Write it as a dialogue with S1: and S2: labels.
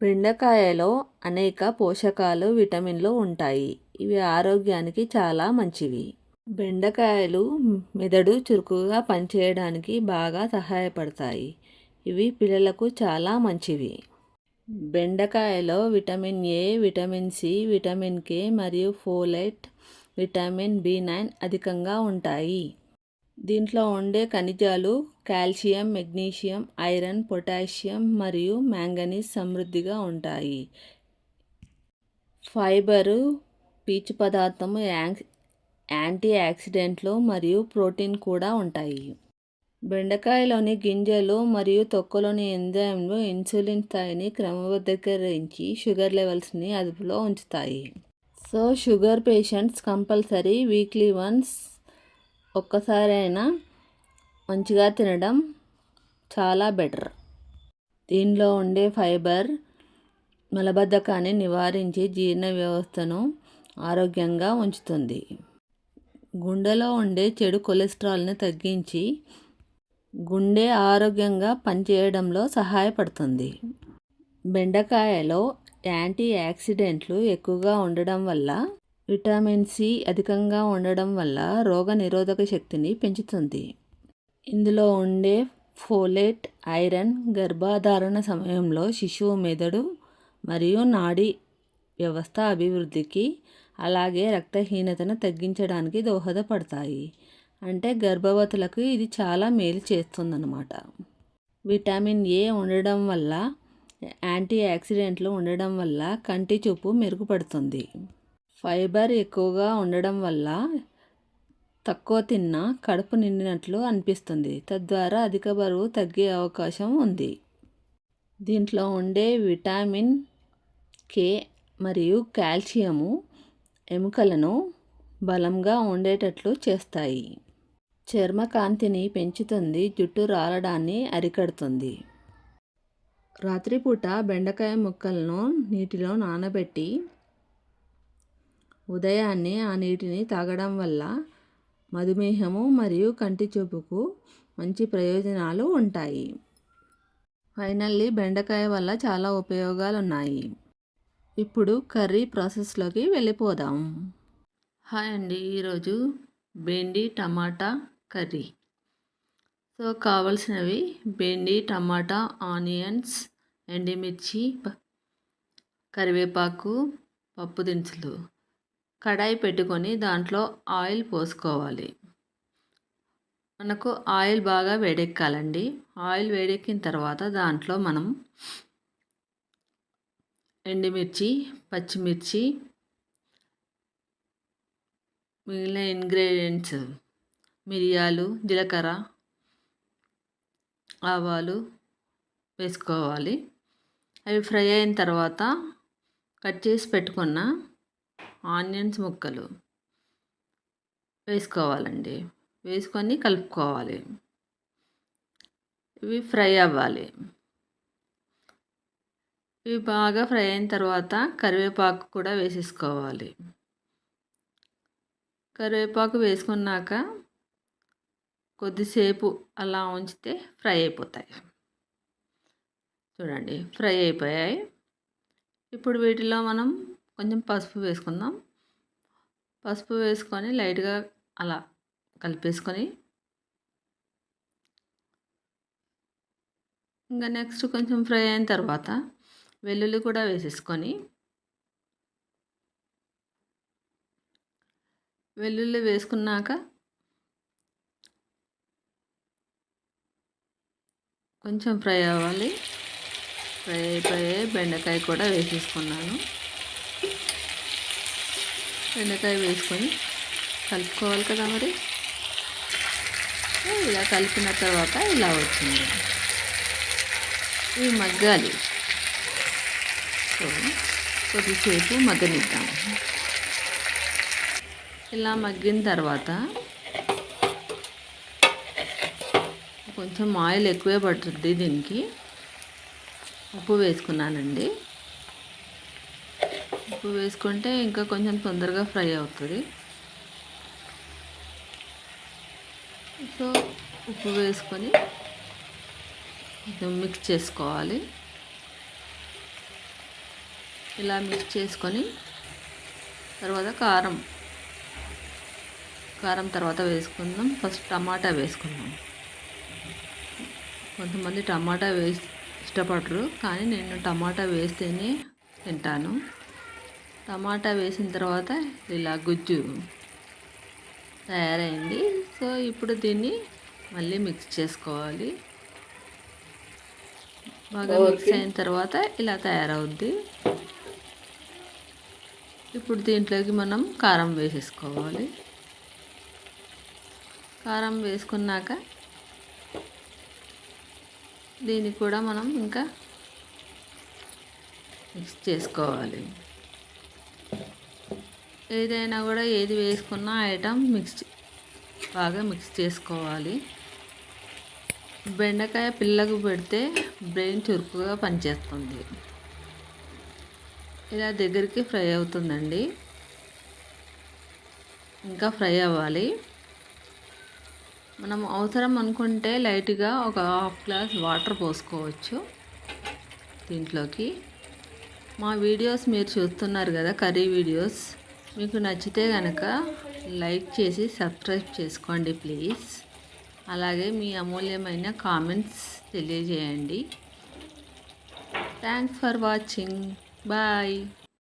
S1: బెండకాయలో అనేక పోషకాలు విటమిన్లు ఉంటాయి. ఇవి ఆరోగ్యానికి చాలా మంచివి. బెండకాయలు మెదడు చురుకుగా పనిచేయడానికి బాగా సహాయపడతాయి. ఇవి పిల్లలకు చాలా మంచివి. బెండకాయలో vitamin A vitamin C vitamin K మరియు ఫోలేట్ విటమిన్ బి నైన్ అధికంగా ఉంటాయి. దీంట్లో ఉండే ఖనిజాలు కాల్షియం మెగ్నీషియం ఐరన్ పొటాషియం మరియు మ్యాంగనీస్ సమృద్ధిగా ఉంటాయి. ఫైబరు పీచు పదార్థము యాంటీ ఆక్సిడెంట్లు మరియు ప్రోటీన్ కూడా ఉంటాయి. బెండకాయలోని గింజలు మరియు తొక్కలోని ఎంజైమ్లు ఇన్సులిన్ స్థాయిని క్రమబద్ధీకరించి షుగర్ లెవెల్స్ని అదుపులో ఉంచుతాయి. So sugar patients compulsory weekly once ఒక్కసారైనా మంచిగా తినడం చాలా బెటర్. దీనిలో ఉండే ఫైబర్ మలబద్ధకాన్ని నివారించి జీర్ణ వ్యవస్థను ఆరోగ్యంగా ఉంచుతుంది. గుండెలో ఉండే చెడు కొలెస్ట్రాల్ని తగ్గించి గుండె ఆరోగ్యంగా పనిచేయడంలో సహాయపడుతుంది. బెండకాయలో యాంటీ యాక్సిడెంట్లు ఎక్కువగా ఉండడం వల్ల విటమిన్ సి అధికంగా ఉండడం వల్ల రోగ నిరోధక శక్తిని పెంచుతుంది. ఇందులో ఉండే ఫోలేట్ ఐరన్ గర్భధారణ సమయంలో శిశువు మెదడు మరియు నాడీ వ్యవస్థ అభివృద్ధికి అలాగే రక్తహీనతను తగ్గించడానికి దోహదపడతాయి. అంటే గర్భవతులకు ఇది చాలా మేలు చేస్తుందన్నమాట. విటమిన్ ఏ ఉండడం వల్ల యాంటీ ఆక్సిడెంట్లు ఉండడం వల్ల కంటి చూపు మెరుగుపడుతుంది. ఫైబర్ ఎక్కువగా ఉండడం వల్ల తక్కువ తిన్నా కడుపు నిండినట్లు అనిపిస్తుంది. తద్వారా అధిక బరువు తగ్గే అవకాశం ఉంది. దీంట్లో ఉండే విటమిన్ కే మరియు కాల్షియము ఎముకలను బలంగా ఉండేటట్లు చేస్తాయి. చర్మ కాంతిని పెంచుతుంది. జుట్టు రాలడాన్ని అరికడుతుంది. రాత్రిపూట బెండకాయ ముక్కలను నీటిలో నానబెట్టి ఉదయాన్నే ఆ నీటిని తాగడం వల్ల మధుమేహము మరియు కంటి చూపుకు మంచి ప్రయోజనాలు ఉంటాయి. ఫైనల్లీ బెండకాయ వల్ల చాలా ఉపయోగాలు ఉన్నాయి ఇప్పుడు కర్రీ ప్రాసెస్లోకి వెళ్ళిపోదాం. హాయ్ అండి ఈరోజు బెండి టమాటా కర్రీ. సో కావలసినవి బెండి టమాటా ఆనియన్స్ ఎండిమిర్చి కరివేపాకు పప్పు దినుసులు. కడాయి పెట్టుకొని దాంట్లో ఆయిల్ పోసుకోవాలి. మనకు ఆయిల్ బాగా వేడెక్కాలండి. ఆయిల్ వేడెక్కిన తర్వాత దాంట్లో మనం ఎండుమిర్చి పచ్చిమిర్చి మిగిలిన ఇంగ్రీడియంట్స్ మిరియాలు జీలకర్ర ఆవాలు వేసుకోవాలి. అవి ఫ్రై అయిన తర్వాత కట్ చేసి పెట్టుకున్న ఆనియన్స్ ముక్కలు వేసుకోవాలండి. వేసుకొని కలుపుకోవాలి. ఇవి ఫ్రై అవ్వాలి. ఇవి బాగా ఫ్రై అయిన తర్వాత కరివేపాకు కూడా వేసేసుకోవాలి. కరివేపాకు వేసుకున్నాక కొద్దిసేపు అలా ఉంచితే ఫ్రై అయిపోతాయి. చూడండి ఫ్రై అయిపోయాయి. ఇప్పుడు వీటిలో మనం కొంచెం పసుపు వేసుకుందాం. పసుపు వేసుకొని లైట్గా అలా కలిపేసుకొని ఇంకా నెక్స్ట్ కొంచెం ఫ్రై అయిన తర్వాత వెల్లుల్లి కూడా వేసేసుకొని వెల్లుల్లి వేసుకున్నాక కొంచెం ఫ్రై అవ్వాలి. ఫ్రై అయిపోయే బెండకాయ కూడా వేసేసుకున్నాను. బెండకాయ వేసుకొని కలుపుకోవాలి కదా మరి. ఇలా కలిపిన తర్వాత ఇలా వచ్చింది. ఇవి మగ్గాలి. సో కొద్దిసేపు మగ్గనిద్దాం. ఇలా మగ్గిన తర్వాత కొంచెం ఆయిల్ ఎక్కువే పడుతుంది దీనికి. ఉప్పు వేసుకున్నానండి. ఉప్పు వేసుకుంటే ఇంకా కొంచెం తొందరగా ఫ్రై అవుతుంది. సో ఉప్పు వేసుకొని కొంచెం మిక్స్ చేసుకోవాలి. ఇలా మిక్స్ చేసుకొని తర్వాత కారం కారం తర్వాత వేసుకుందాం. ఫస్ట్ టమాటా వేసుకుందాం. కొంతమంది టమాటా వేసి ఇష్టపడరు కానీ నేను టమాటా వేస్తేనే తింటాను. టమాటా వేసిన తర్వాత ఇలా గుజ్జు తయారైంది. సో ఇప్పుడు దీన్ని మళ్ళీ మిక్స్ చేసుకోవాలి. బాగా మిక్స్ అయిన తర్వాత ఇలా తయారవుద్ది. ఇప్పుడు దీంట్లోకి మనం కారం వేసేసుకోవాలి. కారం వేసుకున్నాక దీన్ని కూడా మనం ఇంకా మిక్స్ చేసుకోవాలి. ఏదైనా కూడా ఏది వేసుకున్నా ఐటమ్ మిక్స్ బాగా మిక్స్ చేసుకోవాలి. బెండకాయ పిల్లకు పెడితే బ్రెయిన్ చురుకుగా పనిచేస్తుంది. ఇలా దగ్గరికి ఫ్రై అవుతుందండి. ఇంకా ఫ్రై అవ్వాలి. మనం అవసరం అనుకుంటే లైట్గా ఒక హాఫ్ గ్లాస్ వాటర్ పోసుకోవచ్చు దీంట్లోకి. మా వీడియోస్ మీరు చూస్తున్నారు కదా కర్రీ వీడియోస్. మీకు నచ్చితే కనుక లైక్ చేసి సబ్స్క్రైబ్ చేసుకోండి ప్లీజ్. అలాగే మీ అమూల్యమైన కామెంట్స్ తెలియజేయండి. Thanks for watching. బాయ్.